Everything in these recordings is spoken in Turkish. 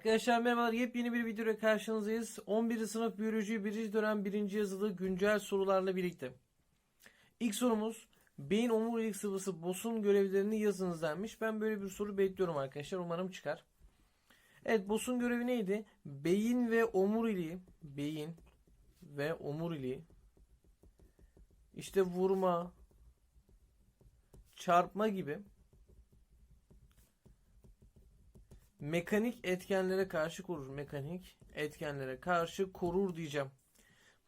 Arkadaşlar merhabalar. Yepyeni bir videoyla karşınızdayız. 11. sınıf biyoloji 1. dönem 1. yazılı güncel sorularla birlikte. İlk sorumuz beyin omurilik sıvısı bosun görevlerini yazınız denmiş. Ben böyle bir soru bekliyorum arkadaşlar. Umarım çıkar. Evet bosun görevi neydi? Beyin ve omuriliği beyin ve omuriliği işte vurma çarpma gibi mekanik etkenlere karşı korur. Mekanik etkenlere karşı korur diyeceğim.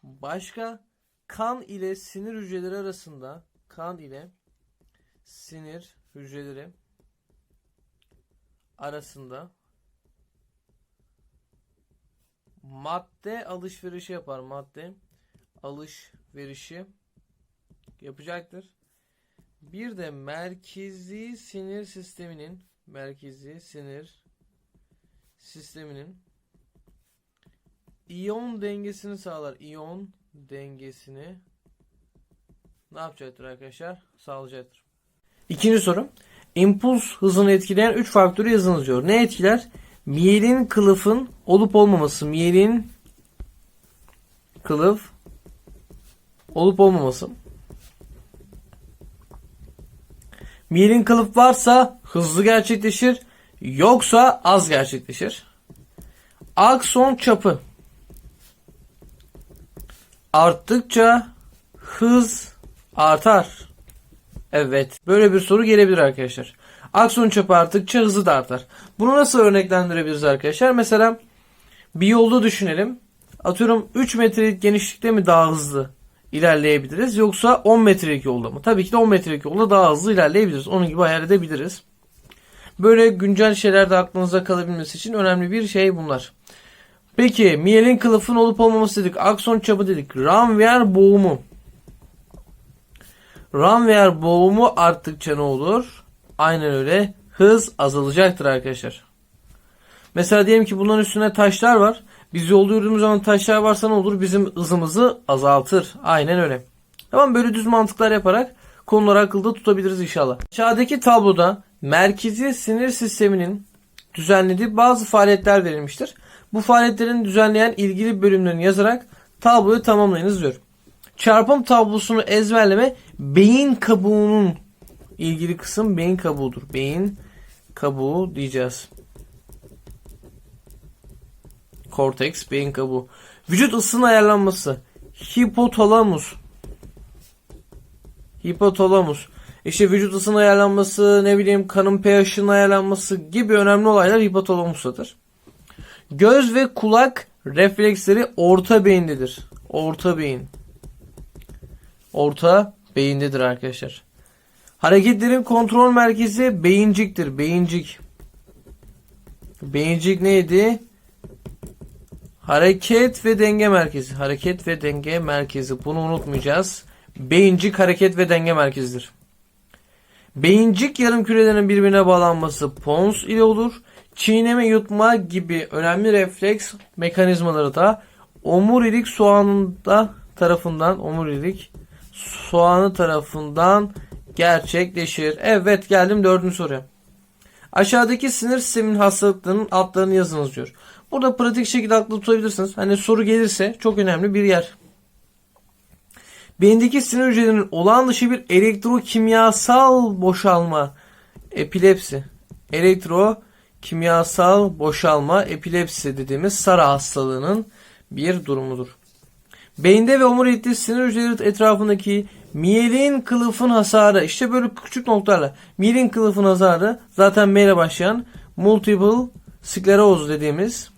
Başka kan ile sinir hücreleri arasında kan ile sinir hücreleri arasında madde alışverişi yapar. Madde alışverişi yapacaktır. Bir de merkezi sinir sisteminin merkezi sinir sisteminin iyon dengesini sağlar. İyon dengesini ne yapacaktır arkadaşlar? Sağlayacaktır. İkinci soru. İmpuls hızını etkileyen 3 faktörü yazınız diyor. Ne etkiler? Miyelin kılıfın olup olmaması. Miyelin kılıf olup olmaması. Miyelin kılıf varsa hızlı gerçekleşir. Yoksa az gerçekleşir. Akson çapı arttıkça hız artar. Evet. Böyle bir soru gelebilir arkadaşlar. Akson çapı arttıkça hızı da artar. Bunu nasıl örneklendirebiliriz arkadaşlar? Mesela bir yolda düşünelim. Atıyorum 3 metrelik genişlikte mi daha hızlı ilerleyebiliriz yoksa 10 metrelik yolda mı? Tabii ki de 10 metrelik yolda daha hızlı ilerleyebiliriz. Onun gibi hayal edebiliriz. Böyle güncel şeyler de aklınızda kalabilmesi için önemli bir şey bunlar. Peki miyelin kılıfın olup olmaması dedik. Akson çapı dedik. Ranvier boğumu. Ranvier boğumu arttıkça ne olur? Aynen öyle. Hız azalacaktır arkadaşlar. Mesela diyelim ki bunların üstüne taşlar var. Biz yolda yürüdüğümüz zaman taşlar varsa ne olur? Bizim hızımızı azaltır. Aynen öyle. Tamam böyle düz mantıklar yaparak konuları akılda tutabiliriz inşallah. Aşağıdaki tabloda merkezi sinir sisteminin düzenlediği bazı faaliyetler verilmiştir. Bu faaliyetlerin düzenleyen ilgili bölümlerini yazarak tabloyu tamamlayınız diyor. Çarpım tablosunu ezberleme beyin kabuğunun ilgili kısım beyin kabuğudur. Beyin kabuğu diyeceğiz. Korteks, beyin kabuğu. Vücut ısının ayarlanması. Hipotalamus. Hipotalamus. İşte vücut ısının ayarlanması, ne bileyim kanın pH'inin ayarlanması gibi önemli olaylar hipotalamustadır. Göz ve kulak refleksleri orta beyindedir. Orta beyin. Orta beyindedir arkadaşlar. Hareketlerin kontrol merkezi beyinciktir. Beyincik. Beyincik neydi? Hareket ve denge merkezi. Hareket ve denge merkezi. Bunu unutmayacağız. Beyincik hareket ve denge merkezidir. Beyincik yarım kürelerin birbirine bağlanması pons ile olur. Çiğneme yutma gibi önemli refleks mekanizmaları da omurilik soğanında tarafından omurilik soğanı tarafından gerçekleşir. Evet geldim dördüncü soruya. Aşağıdaki sinir sisteminin hastalıklarının adlarını yazınız diyor. Burada pratik şekilde aklı tutabilirsiniz. Hani soru gelirse çok önemli bir yer. Beyindeki sinir hücrelerinin olağan dışı bir elektrokimyasal boşalma epilepsi. Elektrokimyasal boşalma epilepsi dediğimiz SARA hastalığının bir durumudur. Beyinde ve omurilikte sinir hücreleri etrafındaki miyelin kılıfın hasarı işte böyle küçük noktalarla miyelin kılıfın hasarı zaten M ile başlayan multiple skleroz dediğimiz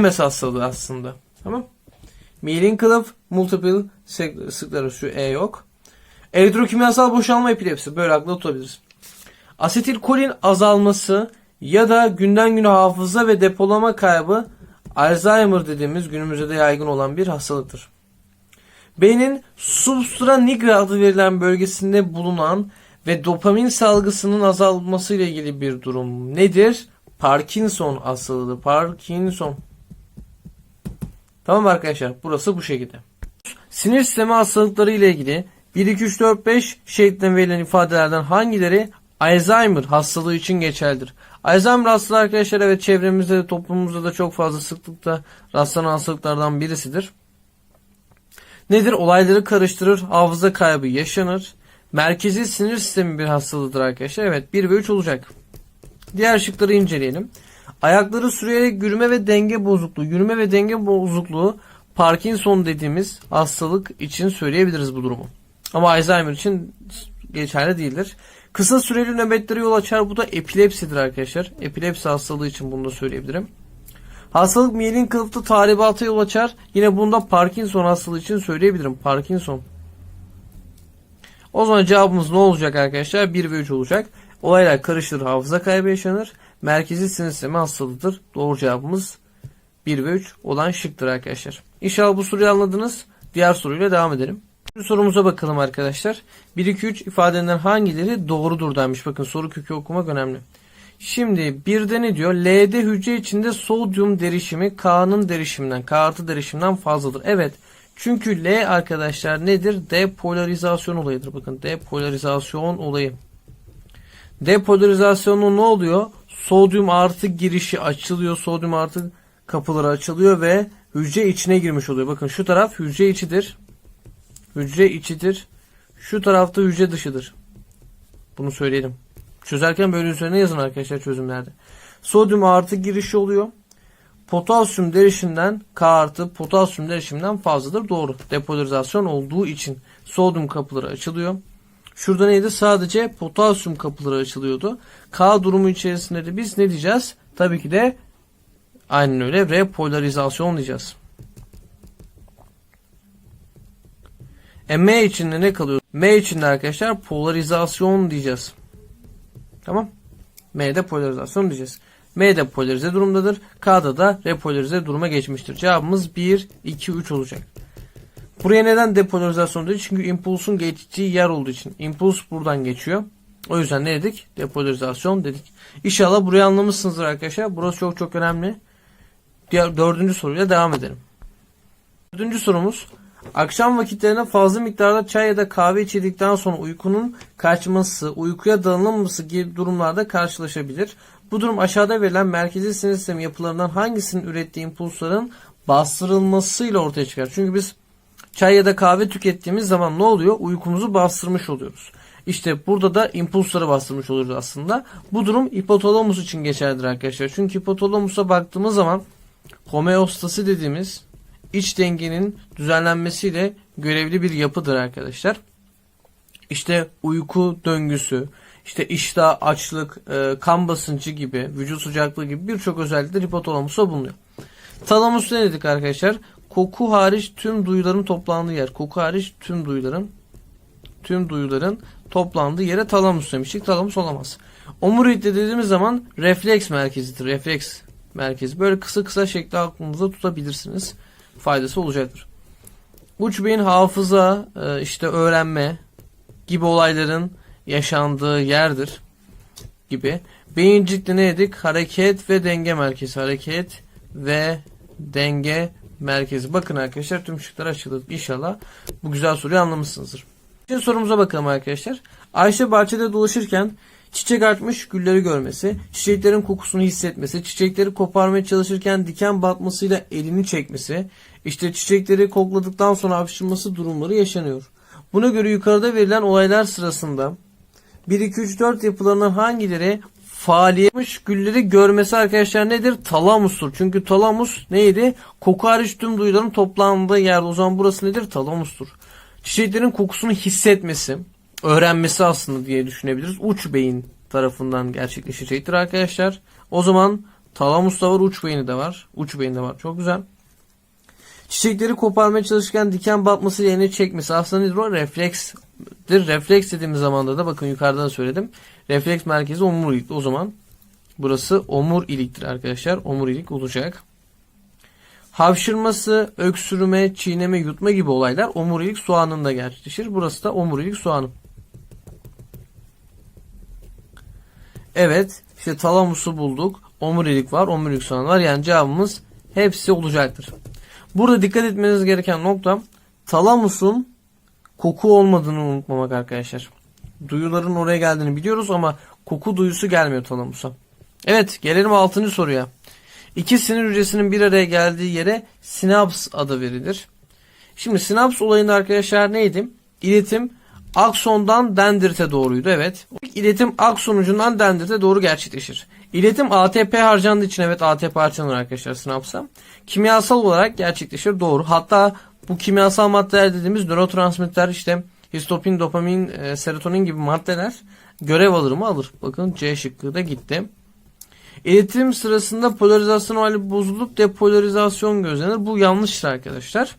MS hastalığı aslında. Tamam. Miyelin kılıf multiple skleroz şu E yok. Elektrokimyasal boşalma epilepsi böyle akla tutabiliriz. Asetilkolin azalması ya da günden güne hafıza ve depolama kaybı Alzheimer dediğimiz günümüzde de yaygın olan bir hastalıktır. Beynin substra nigra adı verilen bölgesinde bulunan ve dopamin salgısının azalması ile ilgili bir durum nedir? Parkinson hastalığı. Parkinson. Tamam arkadaşlar burası bu şekilde. Sinir sistemi hastalıkları ile ilgili 1, 2, 3, 4, 5 şeklinden verilen ifadelerden hangileri Alzheimer hastalığı için geçerlidir. Alzheimer hastalığı arkadaşlar evet çevremizde de toplumumuzda da çok fazla sıklıkta rastlanan hastalıklardan birisidir. Nedir? Olayları karıştırır, hafıza kaybı yaşanır. Merkezi sinir sistemi bir hastalığıdır arkadaşlar. Evet 1 ve 3 olacak. Diğer şıkları inceleyelim. Ayakları sürüyerek yürüme ve denge bozukluğu. Yürüme ve denge bozukluğu Parkinson dediğimiz hastalık için söyleyebiliriz bu durumu. Ama Alzheimer için geçerli değildir. Kısa süreli nöbetlere yol açar. Bu da epilepsidir arkadaşlar. Epilepsi hastalığı için bunu da söyleyebilirim. Hastalık miyelin kılıfta tahribata yol açar. Yine bunda Parkinson hastalığı için söyleyebilirim. Parkinson. O zaman cevabımız ne olacak arkadaşlar? 1 ve 3 olacak. Olaylar karıştırır, hafıza kaybı yaşanır. Merkezi sinir sistemi hastalığıdır. Doğru cevabımız 1 ve 3 olan şıktır arkadaşlar. İnşallah bu soruyu anladınız. Diğer soruyla devam edelim. Şimdi sorumuza bakalım arkadaşlar. 1, 2, 3 ifadelerinden hangileri doğrudur demiş. Bakın soru kökü okumak önemli. Şimdi bir de ne diyor? L'de hücre içinde sodyum derişimi K'nın derişiminden, K artı derişiminden fazladır. Evet. Çünkü L arkadaşlar nedir? Depolarizasyon olayıdır. Bakın depolarizasyon olayı. Depolarizasyonda ne oluyor? Sodyum artı girişi açılıyor. Sodyum artı kapıları açılıyor ve hücre içine girmiş oluyor. Bakın şu taraf hücre içidir. Hücre içidir. Şu tarafta hücre dışıdır. Bunu söyleyelim. Çözerken böyle üzerine yazın arkadaşlar çözümlerde. Sodyum artı girişi oluyor. Potasyum derişimden K artı potasyum derişimden fazladır. Doğru. Depolarizasyon olduğu için sodyum kapıları açılıyor. Şurada neydi? Sadece potasyum kapıları açılıyordu. K durumu içerisinde de biz ne diyeceğiz? Tabii ki de aynen öyle repolarizasyon diyeceğiz. E M için de ne kalıyor? M için de arkadaşlar polarizasyon diyeceğiz. Tamam. M'de polarizasyon diyeceğiz. M'de polarize durumdadır. K'da da repolarize duruma geçmiştir. Cevabımız 1, 2, 3 olacak. Buraya neden depolarizasyon dedik? Çünkü impulsun geçtiği yer olduğu için. İmpuls buradan geçiyor. O yüzden ne dedik? Depolarizasyon dedik. İnşallah burayı anlamışsınızdır arkadaşlar. Burası çok çok önemli. Diğer dördüncü soruyla devam edelim. Dördüncü sorumuz. Akşam vakitlerinde fazla miktarda çay ya da kahve içildikten sonra uykunun kaçması, uykuya dalınması gibi durumlarda karşılaşabilir. Bu durum aşağıda verilen merkezi sinir sistemi yapılarından hangisinin ürettiği impulsların bastırılmasıyla ortaya çıkar. Çünkü biz çay ya da kahve tükettiğimiz zaman ne oluyor? Uykumuzu bastırmış oluyoruz. İşte burada da impulsları bastırmış oluyoruz aslında. Bu durum hipotalamus için geçerlidir arkadaşlar. Çünkü hipotalamusa baktığımız zaman homeostasi dediğimiz iç dengenin düzenlenmesiyle görevli bir yapıdır arkadaşlar. İşte uyku döngüsü, işte iştah, açlık, e, kan basıncı gibi, vücut sıcaklığı gibi birçok özellikler hipotalamusta bulunuyor. Talamus ne dedik arkadaşlar? Koku hariç tüm duyuların toplandığı yer. Koku hariç tüm duyuların tüm duyuların toplandığı yere talamus demiştik. Talamus olamaz. Omurilik dediğimiz zaman refleks merkezidir. Refleks merkezi. Böyle kısa kısa şekli aklınızda tutabilirsiniz. Faydası olacaktır. Uç beyin hafıza, e, işte öğrenme gibi olayların yaşandığı yerdir gibi. Beyincikte ne dedik? Hareket ve denge merkezi. Hareket ve denge merkezi. Bakın arkadaşlar tüm şıkları açıkladık. İnşallah bu güzel soruyu anlamışsınızdır. Şimdi sorumuza bakalım arkadaşlar. Ayşe bahçede dolaşırken çiçek açmış gülleri görmesi, çiçeklerin kokusunu hissetmesi, çiçekleri koparmaya çalışırken diken batmasıyla elini çekmesi, işte çiçekleri kokladıktan sonra hapşırması durumları yaşanıyor. Buna göre yukarıda verilen olaylar sırasında 1, 2, 3, 4 yapılarından hangileri faaliyetmiş gülleri görmesi arkadaşlar nedir? Talamustur. Çünkü talamus neydi? Koku hariç tüm duyuların toplandığı yer. O zaman burası nedir? Talamustur. Çiçeklerin kokusunu hissetmesi, öğrenmesi aslında diye düşünebiliriz. Uç beyin tarafından gerçekleşecektir arkadaşlar. O zaman talamus da var, uç beyni de var. Uç beyin de var. Çok güzel. Çiçekleri koparmaya çalışırken diken batması yerine çekmesi aslında nedir o? Reflekstir. Refleks dediğimiz zamanda da bakın yukarıdan söyledim. Refleks merkezi omurilik. O zaman burası omuriliktir arkadaşlar. Omurilik olacak. Havşırması, öksürme, çiğneme, yutma gibi olaylar omurilik soğanında gerçekleşir. Burası da omurilik soğanı. Evet, işte talamusu bulduk. Omurilik var, omurilik soğanı var. Yani cevabımız hepsi olacaktır. Burada dikkat etmeniz gereken nokta talamusun koku olmadığını unutmamak arkadaşlar. duyuların oraya geldiğini biliyoruz ama koku duyusu gelmiyor talamusa. Evet gelelim 6. soruya. İki sinir hücresinin bir araya geldiği yere sinaps adı verilir. Şimdi sinaps olayında arkadaşlar neydi? İletim aksondan dendrite doğruydu evet. İletim akson ucundan dendrite doğru gerçekleşir. İletim ATP harcandığı için evet ATP harcanır arkadaşlar sinapsa. Kimyasal olarak gerçekleşir doğru. Hatta bu kimyasal maddeler dediğimiz nörotransmitter işte histopin, dopamin, e, serotonin gibi maddeler görev alır mı alır. Bakın C şıkkı da gitti. İletim sırasında polarizasyon hali bozulup depolarizasyon gözlenir. Bu yanlıştır arkadaşlar.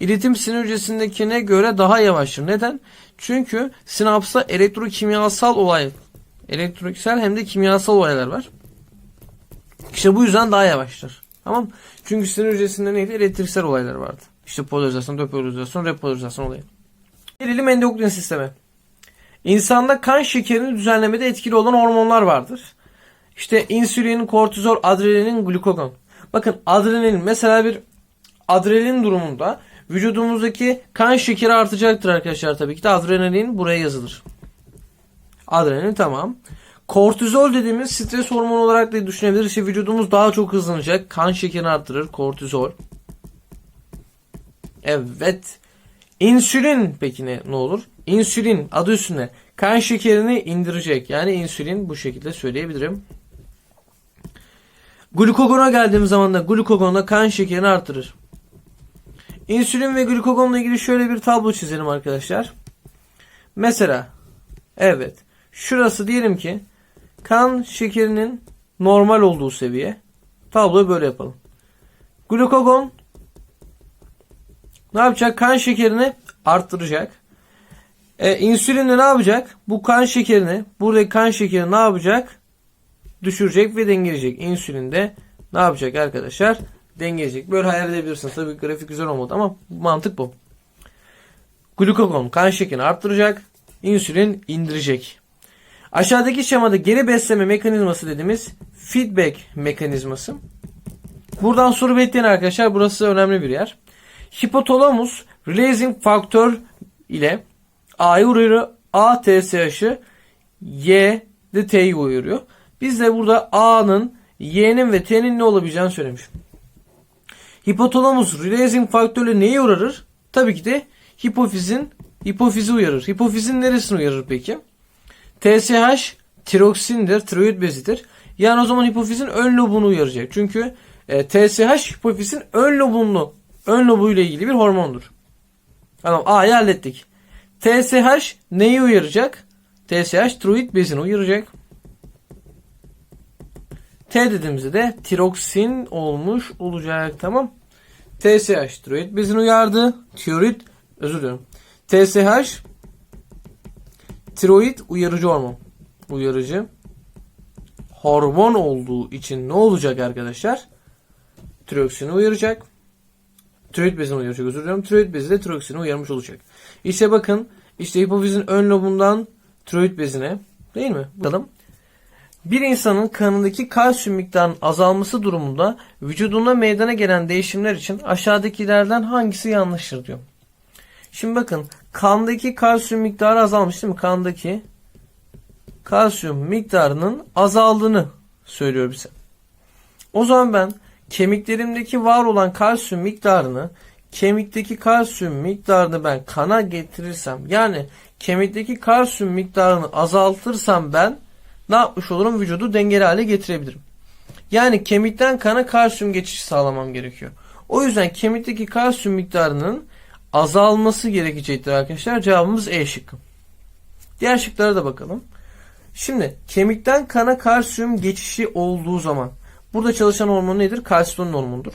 İletim sinir hücresindekine göre daha yavaştır. Neden? Çünkü sinapsta elektrokimyasal olay, elektrokimyasal hem de kimyasal olaylar var. İşte bu yüzden daha yavaştır. Tamam Çünkü sinir hücresinde neydi? Elektriksel olaylar vardı. İşte polarizasyon, depolarizasyon, repolarizasyon olayı. Gelelim endokrin sisteme. İnsanda kan şekerini düzenlemede etkili olan hormonlar vardır. İşte insülin, kortizol, adrenalin, glukagon. Bakın adrenalin mesela bir adrenalin durumunda vücudumuzdaki kan şekeri artacaktır arkadaşlar tabii ki de adrenalin buraya yazılır. Adrenalin tamam. Kortizol dediğimiz stres hormonu olarak da düşünebiliriz. İşte vücudumuz daha çok hızlanacak. Kan şekerini arttırır. Kortizol. Evet. İnsülin peki ne, ne olur? İnsülin adı üstünde kan şekerini indirecek. Yani insülin bu şekilde söyleyebilirim. Glukogona geldiğimiz zaman da glukagon kan şekerini artırır. İnsülin ve glukagonla ilgili şöyle bir tablo çizelim arkadaşlar. Mesela evet şurası diyelim ki kan şekerinin normal olduğu seviye. Tabloyu böyle yapalım. Glukagon ne yapacak? Kan şekerini arttıracak. E, insülin de ne yapacak? Bu kan şekerini, buradaki kan şekerini ne yapacak? Düşürecek ve dengeleyecek. İnsülin de ne yapacak arkadaşlar? Dengeleyecek. Böyle hayal edebilirsiniz. Tabii grafik güzel olmadı ama mantık bu. Glukagon kan şekerini arttıracak. İnsülin indirecek. Aşağıdaki şemada geri besleme mekanizması dediğimiz feedback mekanizması. Buradan soru bekleyin arkadaşlar. Burası önemli bir yer. Hipotalamus releasing faktör ile A'yı uyarıyor. A TSH'ı Y de T'yi uyarıyor. Biz de burada A'nın Y'nin ve T'nin ne olabileceğini söylemişim. Hipotalamus releasing faktörle neyi uyarır? Tabii ki de hipofizin hipofizi uyarır. Hipofizin neresini uyarır peki? TSH tiroksindir, tiroid bezidir. Yani o zaman hipofizin ön lobunu uyaracak. Çünkü e, TSH hipofizin ön lobunu, ön lobu ile ilgili bir hormondur. Tamam A'yı hallettik. TSH neyi uyaracak? TSH tiroid bezini uyaracak. T dediğimizde de tiroksin olmuş olacak. Tamam. TSH tiroid bezini uyardı. Tiroid özür dilerim. TSH tiroid uyarıcı hormon. Uyarıcı hormon olduğu için ne olacak arkadaşlar? Tiroksini uyaracak. Tiroid bezini uyaracak özür dilerim. Tiroid bezi de tiroksini uyarmış olacak. İşte bakın işte hipofizin ön lobundan tiroid bezine değil mi? Bakalım. Bir insanın kanındaki kalsiyum miktarının azalması durumunda vücudunda meydana gelen değişimler için aşağıdakilerden hangisi yanlıştır diyor. Şimdi bakın kandaki kalsiyum miktarı azalmış değil mi? Kandaki kalsiyum miktarının azaldığını söylüyor bize. O zaman ben kemiklerimdeki var olan kalsiyum miktarını kemikteki kalsiyum miktarını ben kana getirirsem yani kemikteki kalsiyum miktarını azaltırsam ben ne yapmış olurum? Vücudu dengeli hale getirebilirim. Yani kemikten kana kalsiyum geçişi sağlamam gerekiyor. O yüzden kemikteki kalsiyum miktarının azalması gerekecektir arkadaşlar. Cevabımız E şıkkı. Diğer şıklara da bakalım. Şimdi kemikten kana kalsiyum geçişi olduğu zaman burada çalışan hormon nedir? Kalsitonin hormonudur.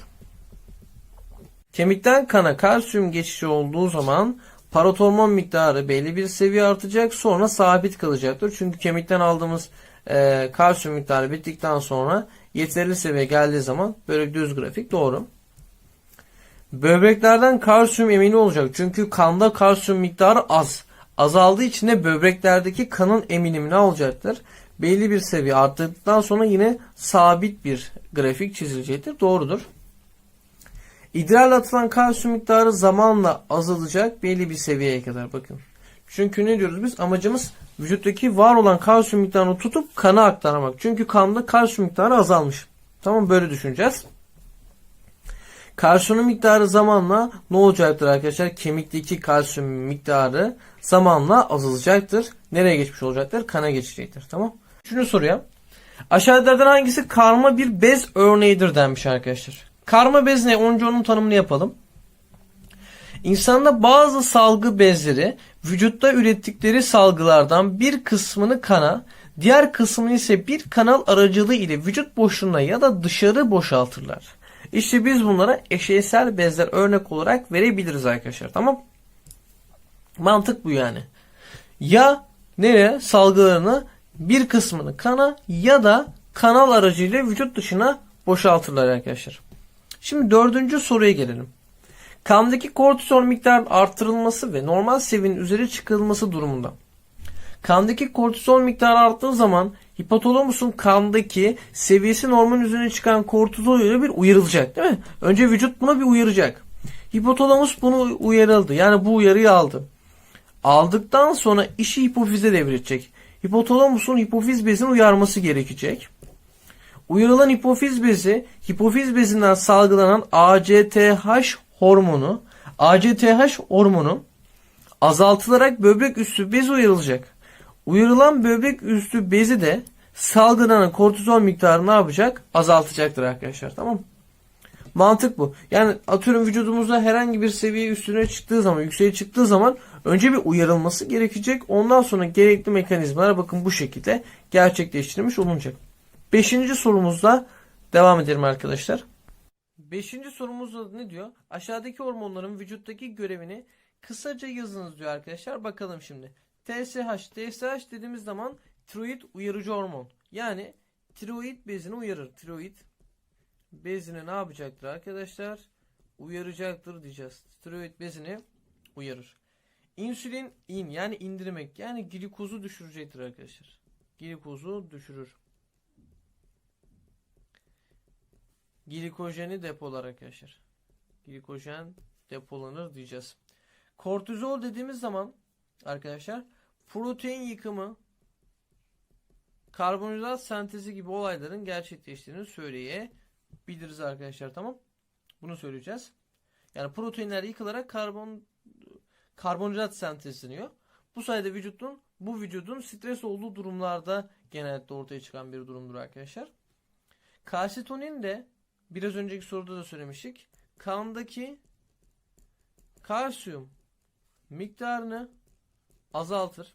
Kemikten kana kalsiyum geçişi olduğu zaman paratormon miktarı belli bir seviye artacak sonra sabit kalacaktır. Çünkü kemikten aldığımız e, kalsiyum miktarı bittikten sonra yeterli seviye geldiği zaman böyle düz grafik doğru. Böbreklerden kalsiyum emini olacak. Çünkü kanda kalsiyum miktarı az. Azaldığı için de böbreklerdeki kanın eminimi ne olacaktır? Belli bir seviye arttıktan sonra yine sabit bir grafik çizilecektir. Doğrudur. İdrarla atılan kalsiyum miktarı zamanla azalacak belli bir seviyeye kadar bakın. Çünkü ne diyoruz biz? Amacımız vücuttaki var olan kalsiyum miktarını tutup kana aktarmak. Çünkü kanda kalsiyum miktarı azalmış. Tamam böyle düşüneceğiz. Kalsiyum miktarı zamanla ne olacaktır arkadaşlar? Kemikteki kalsiyum miktarı zamanla azalacaktır. Nereye geçmiş olacaktır? Kana geçecektir. Tamam. Üçüncü soruya. Aşağıdalardan hangisi karma bir bez örneğidir denmiş arkadaşlar. Karma bez ne? Önce onun tanımını yapalım. İnsanda bazı salgı bezleri vücutta ürettikleri salgılardan bir kısmını kana, diğer kısmını ise bir kanal aracılığı ile vücut boşluğuna ya da dışarı boşaltırlar. İşte biz bunlara eşeysel bezler örnek olarak verebiliriz arkadaşlar. Tamam? Mantık bu yani. Ya nereye? Salgılarını bir kısmını kana ya da kanal aracıyla vücut dışına boşaltırlar arkadaşlar. Şimdi dördüncü soruya gelelim. Kandaki kortizol miktarının artırılması ve normal seviyenin üzeri çıkarılması durumunda. Kandaki kortizol miktarı arttığı zaman hipotalamusun kandaki seviyesi normal üzerine çıkan kortizol ile bir uyarılacak değil mi? Önce vücut buna bir uyaracak. Hipotalamus bunu uyarıldı. Yani bu uyarıyı aldı. Aldıktan sonra işi hipofize devredecek. Hipotalamusun hipofiz bezini uyarması gerekecek. Uyarılan hipofiz bezi, hipofiz bezinden salgılanan ACTH hormonu, ACTH hormonu azaltılarak böbrek üstü bez uyarılacak. Uyarılan böbrek üstü bezi de salgılanan kortizol miktarını ne yapacak? Azaltacaktır arkadaşlar. Tamam? Mantık bu. Yani atıyorum vücudumuzda herhangi bir seviye üstüne çıktığı zaman, yükseğe çıktığı zaman önce bir uyarılması gerekecek. Ondan sonra gerekli mekanizmalar bakın bu şekilde gerçekleştirilmiş olunacak. Beşinci sorumuzda devam edelim arkadaşlar. Beşinci sorumuzda ne diyor? Aşağıdaki hormonların vücuttaki görevini kısaca yazınız diyor arkadaşlar. Bakalım şimdi. TSH, TSH dediğimiz zaman tiroid uyarıcı hormon. Yani tiroid bezini uyarır. Tiroid bezini ne yapacaktır arkadaşlar? Uyaracaktır diyeceğiz. Tiroid bezini uyarır. İnsülin in yani indirmek yani glikozu düşürecektir arkadaşlar. Glikozu düşürür. Glikojeni depolar arkadaşlar. Glikojen depolanır diyeceğiz. Kortizol dediğimiz zaman arkadaşlar protein yıkımı karbonhidrat sentezi gibi olayların gerçekleştiğini söyleyebiliriz arkadaşlar tamam. Bunu söyleyeceğiz. Yani proteinler yıkılarak karbon karbonhidrat sentezleniyor. Bu sayede vücudun bu vücudun stres olduğu durumlarda genellikle ortaya çıkan bir durumdur arkadaşlar. Kalsitonin de biraz önceki soruda da söylemiştik. Kandaki kalsiyum miktarını azaltır.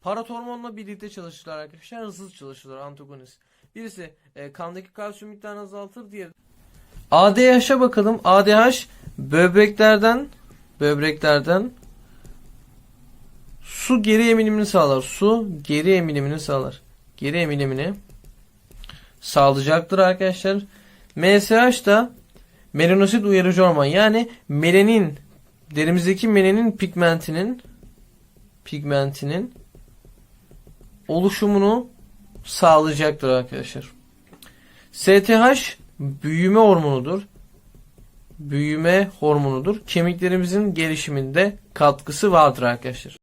Paratormonla birlikte çalışırlar arkadaşlar. Hızlı çalışırlar antagonist. Birisi e, kandaki kalsiyum miktarını azaltır. Diğeri ADH'a bakalım. ADH böbreklerden böbreklerden su geri emilimini sağlar. Su geri emilimini sağlar. Geri emilimini sağlayacaktır arkadaşlar. MSH da melanosit uyarıcı hormon. Yani melanin derimizdeki melanin pigmentinin pigmentinin oluşumunu sağlayacaktır arkadaşlar. STH büyüme hormonudur. Büyüme hormonudur. Kemiklerimizin gelişiminde katkısı vardır arkadaşlar.